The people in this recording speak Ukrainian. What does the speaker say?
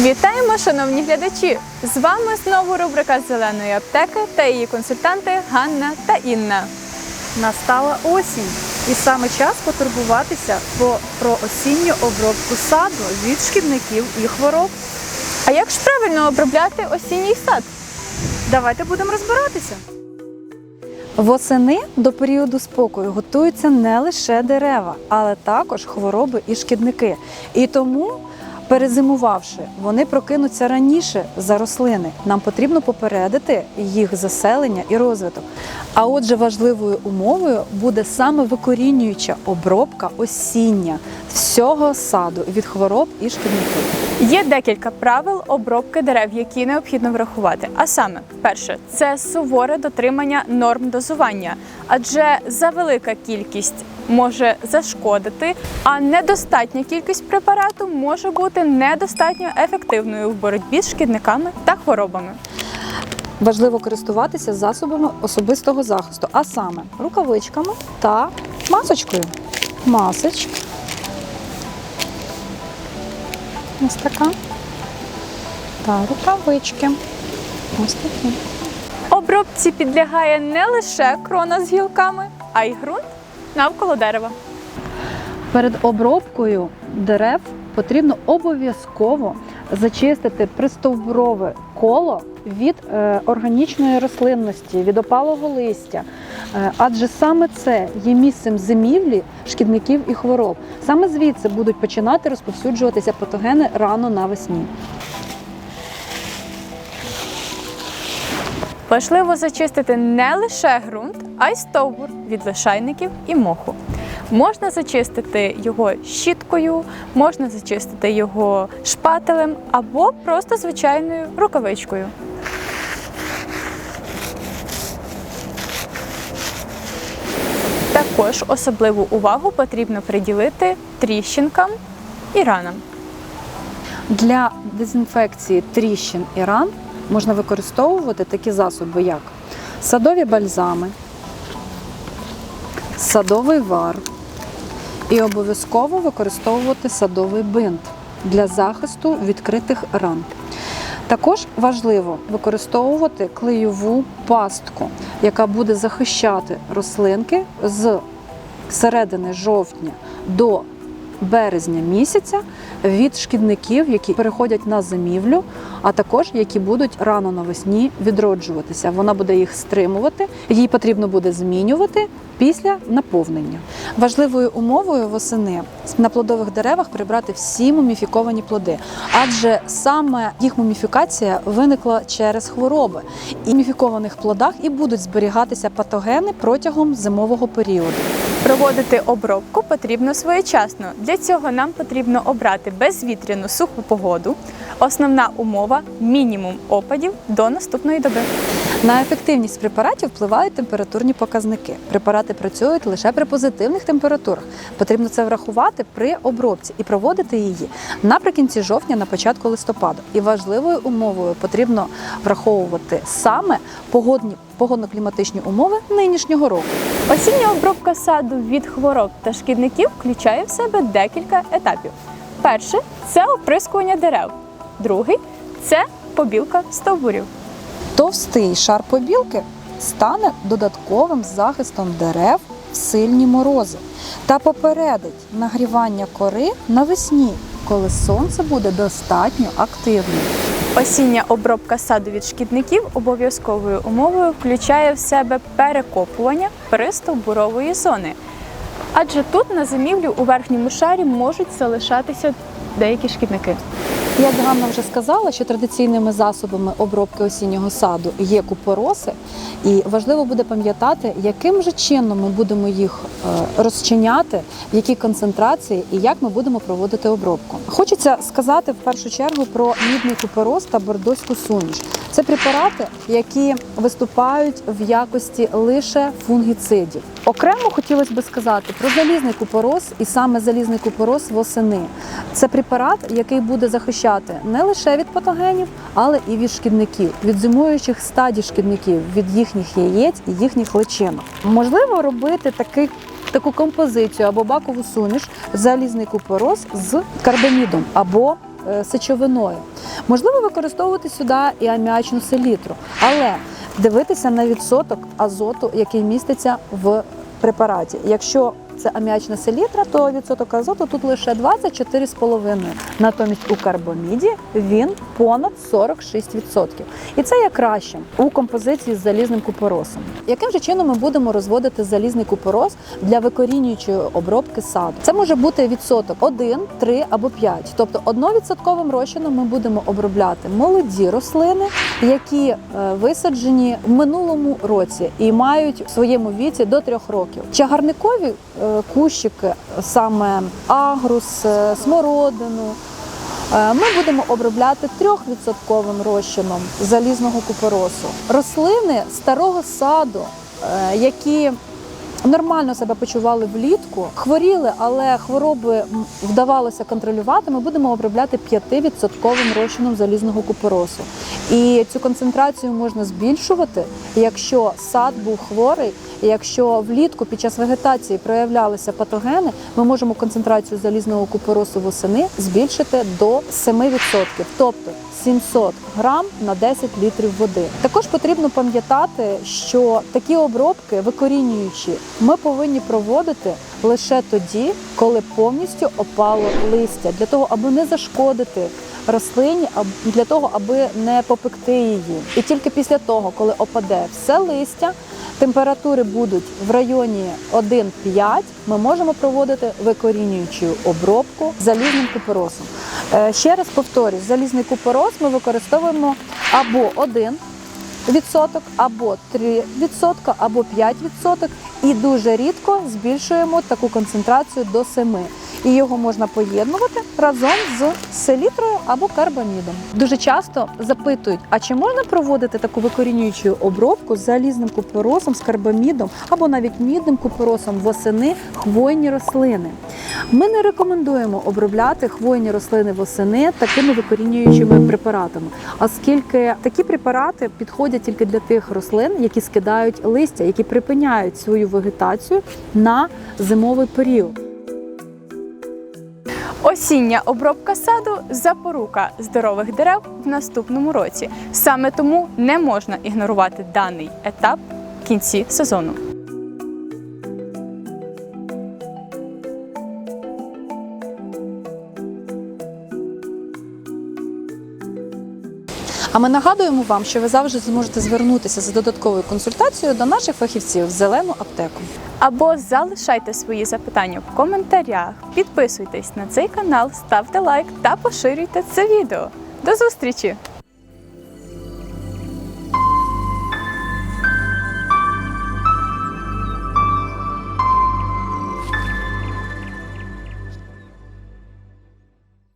Вітаємо, шановні глядачі! З вами знову рубрика Зеленої аптеки та її консультанти Ганна та Інна. Настала осінь, і саме час потурбуватися про, про осінню обробку саду від шкідників і хвороб. А як ж правильно обробляти осінній сад? Давайте будемо розбиратися. Восени до періоду спокою готуються не лише дерева, але також хвороби і шкідники. І тому, перезимувавши, вони прокинуться раніше за рослини. Нам потрібно попередити їх заселення і розвиток. А отже, важливою умовою буде саме викорінююча обробка осіння всього саду від хвороб і шкідників. Є декілька правил обробки дерев, які необхідно врахувати. А саме, перше, це суворе дотримання норм дозування, адже завелика кількість може зашкодити, а недостатня кількість препарату може бути недостатньо ефективною в боротьбі з шкідниками та хворобами. Важливо користуватися засобами особистого захисту, а саме рукавичками та масочкою. Масочка. Ось така. Та рукавички. Ось такі. Обробці підлягає не лише крона з гілками, а й ґрунт навколо дерева. Перед обробкою дерев потрібно обов'язково зачистити пристовбурове коло від е, органічної рослинності, від опалого листя. Е, адже саме це є місцем зимівлі шкідників і хвороб. Саме звідси будуть починати розповсюджуватися патогени рано навесні. Важливо зачистити не лише ґрунт, а й стовбур від лишайників і моху. Можна зачистити його щіткою, можна зачистити його шпателем або просто звичайною рукавичкою. Також особливу увагу потрібно приділити тріщинкам і ранам. Для дезінфекції тріщин і ран можна використовувати такі засоби, як садові бальзами, садовий вар і обов'язково використовувати садовий бинт для захисту відкритих ран. Також важливо використовувати клейову пастку, яка буде захищати рослинки з середини жовтня до березня місяця від шкідників, які переходять на зимівлю, а також які будуть рано навесні відроджуватися. Вона буде їх стримувати, їй потрібно буде змінювати після наповнення. Важливою умовою восени на плодових деревах прибрати всі муміфіковані плоди, адже саме їх муміфікація виникла через хвороби. І в муміфікованих плодах і будуть зберігатися патогени протягом зимового періоду. Проводити обробку потрібно своєчасно. Для цього нам потрібно обрати безвітряну суху погоду. Основна умова мінімум опадів до наступної доби. На ефективність препаратів впливають температурні показники. Препарати працюють лише при позитивних температурах. Потрібно це врахувати при обробці і проводити її наприкінці жовтня, на початку листопада. І важливою умовою потрібно враховувати саме погодні погодно-кліматичні умови нинішнього року. Осіння обробка саду від хвороб та шкідників включає в себе декілька етапів. Перше це оприскування дерев. Другий це побілка стовбурів. Товстий шар побілки стане додатковим захистом дерев в сильні морози та попередить нагрівання кори навесні, коли сонце буде достатньо активним. Осіння обробка саду від шкідників обов'язковою умовою включає в себе перекопування пристовбурової зони. Адже тут на зимівлю у верхньому шарі можуть залишатися деякі шкідники. Як Ганна вже сказала, що традиційними засобами обробки осіннього саду є купороси, і важливо буде пам'ятати, яким же чином ми будемо їх е, розчиняти, в якій концентрації і як ми будемо проводити обробку. Хочеться сказати в першу чергу про мідний купорос та бордоську суміш. Це препарати, які виступають в якості лише фунгіцидів. Окремо хотілося би сказати про залізний купорос і саме залізний купорос восени. Це препарат, який буде захищати не лише від патогенів, але і від шкідників, від зимуючих стадій шкідників, від їхніх яєць і їхніх личинок. Можливо робити такий. Таку композицію або бакову суміш залізний купорос з карбамідом або е, сечовиною. Можливо використовувати сюди і аміачну селітру, але дивитися на відсоток азоту, який міститься в препараті. Якщо це аміачна селітра, то відсоток азоту тут лише 24,5. Натомість у карбаміді він понад 46%. І це є краще у композиції з залізним купоросом. Яким же чином ми будемо розводити залізний купорос для викорінюючої обробки саду? Це може бути відсоток 1, 3 або 5. Тобто одновідсотковим розчином ми будемо обробляти молоді рослини, які е, висаджені в минулому році і мають в своєму віці до 3 років. Чагарникові кущики, саме агрус, е, смородину. Е, Ми будемо обробляти 3% розчином залізного купоросу. Рослини старого саду, е, які нормально себе почували влітку, хворіли, але хвороби вдавалося контролювати. Ми будемо обробляти 5% розчином залізного купоросу. І цю концентрацію можна збільшувати, якщо сад був хворий, і якщо влітку під час вегетації проявлялися патогени, ми можемо концентрацію залізного купоросу восени збільшити до 7%, тобто 700 грам на 10 літрів води. Також потрібно пам'ятати, що такі обробки, викорінюючі, ми повинні проводити лише тоді, коли повністю опало листя, для того, аби не зашкодити рослині, для того, аби не попекти її. І тільки після того, коли опаде все листя, температури будуть в районі 1,5, ми можемо проводити викорінюючу обробку залізним купоросом. Е, Ще раз повторюсь, залізний купорос ми використовуємо або 1 відсоток, або 3 відсотка, або 5 відсоток, і дуже рідко збільшуємо таку концентрацію до 7. І його можна поєднувати разом з селітрою або карбамідом. Дуже часто запитують: а чи можна проводити таку викорінюючу обробку з залізним купоросом, з карбамідом або навіть мідним купоросом восени хвойні рослини? Ми не рекомендуємо обробляти хвойні рослини восени такими викорінюючими препаратами, оскільки такі препарати підходять тільки для тих рослин, які скидають листя, які припиняють свою вегетацію на зимовий період. Осіння обробка саду запорука здорових дерев в наступному році. Саме тому не можна ігнорувати даний етап в кінці сезону. А ми нагадуємо вам, що ви завжди зможете звернутися за додатковою консультацією до наших фахівців в зелену аптеку. Або залишайте свої запитання в коментарях, підписуйтесь на цей канал, ставте лайк та поширюйте це відео. До зустрічі!